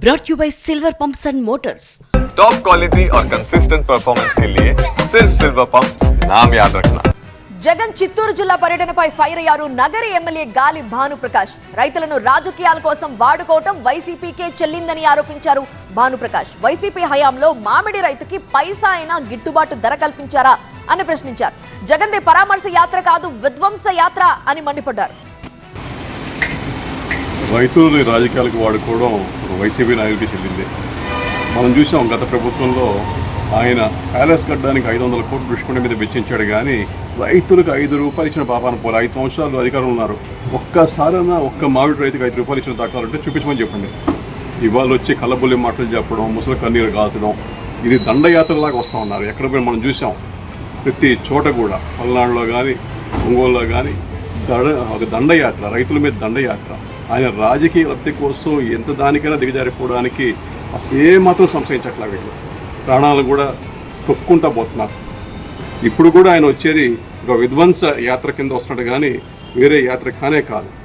brought you by Silver Pumps and Motors. Top quality और consistent performance के लिए सिर्फ सिल्वर पंप नाम याद रखना జగన్ చిత్తూరు జిల్లా పర్యటనపై ఫైర్ అయ్యారు నగరి ఎమ్మెల్యే గాలి భానుప్రకాష్ రైతులను రాజకీయాల కోసం వాడుకోవటం వైసీపీకే చెల్లిందని ఆరోపించారు భానుప్రకాష్ వైసీపీ హయాంలో మామిడి రైతుకి పైసా అయినా గిట్టుబాటు ధర కల్పించారా అని ప్రశ్నించారు జగన్ ది పరామర్శ యాత్ర కాదు విధ్వంస యాత్ర అని మండిపడ్డారు రైతులని రాజకీయాలకు వాడుకోవడం వైసీపీ నాయకుడికి చెల్లింది. మనం చూసాం గత ప్రభుత్వంలో ఆయన ప్యాలెస్ కట్టడానికి ఐదు వందల కోట్లు దృష్టికొండ మీద వెచ్చించాడు కానీ రైతులకు ఐదు రూపాయలు ఇచ్చిన పాపాన పోలే. ఐదు సంవత్సరాలు అధికారులు ఉన్నారు. ఒక్కసారైనా ఒక్క మామిడి రైతుకు ఐదు రూపాయలు ఇచ్చిన దాఖలాలు ఉంటే చూపించమని చెప్పండి. ఇవాళ వచ్చి కళ్ళబుల్లి మాటలు చెప్పడం ముసలి కన్నీరు కాల్చడం ఇది దండయాత్రలాగా వస్తూ ఉన్నారు. ఎక్కడ పోయి మనం చూసాం ప్రతి చోట కూడా పల్నాడులో కానీ ఒంగోలులో కానీ దడ ఒక దండయాత్ర రైతుల మీద దండయాత్ర. ఆయన రాజకీయ లబ్ధి కోసం ఎంత దానికైనా దిగజారిపోవడానికి అసలు ఏమాత్రం సంశయించట్లా వీళ్ళు. ప్రాణాలను కూడా తొక్కుంటా పోతున్నారు. ఇప్పుడు కూడా ఆయన వచ్చేది ఒక విధ్వంస యాత్ర కింద వస్తున్నట్టు కానీ వేరే యాత్ర కానే కాదు.